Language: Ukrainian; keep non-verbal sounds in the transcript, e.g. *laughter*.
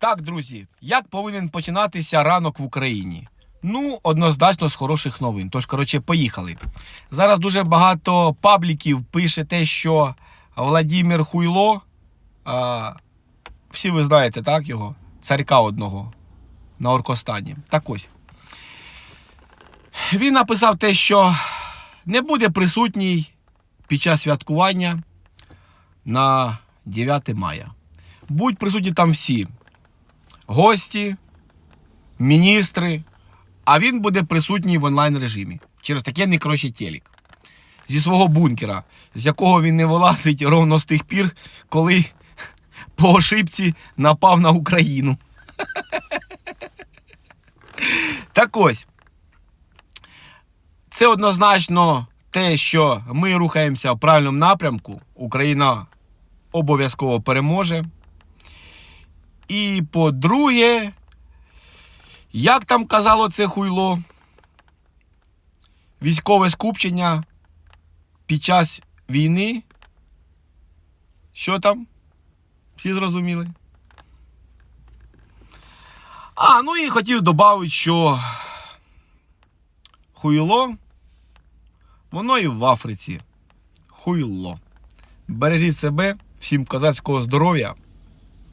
Так, друзі, як повинен починатися ранок в Україні? Ну, однозначно з хороших новин. Тож, коротше, поїхали. Зараз дуже багато пабліків пише те, що Владимир Хуйло, а, всі ви знаєте, так, його, царька одного на Оркостані. Так ось. Він написав те, що не буде присутній під час святкування на 9 мая. Будь присутні там всі гості, міністри, а він буде присутній в онлайн режимі через таке коротше, телек. Зі свого бункера, з якого він не вилазить ровно з тих пір, коли *laughs* по ошибці напав на Україну. *laughs* Так ось. Це однозначно те, що ми рухаємося в правильному напрямку. Україна обов'язково переможе. І по-друге, як там казало це хуйло, військове скупчення під час війни. Що там? Всі зрозуміли? А, ну і хотів додати, що хуйло, воно і в Африці. Хуйло. Бережіть себе, всім козацького здоров'я.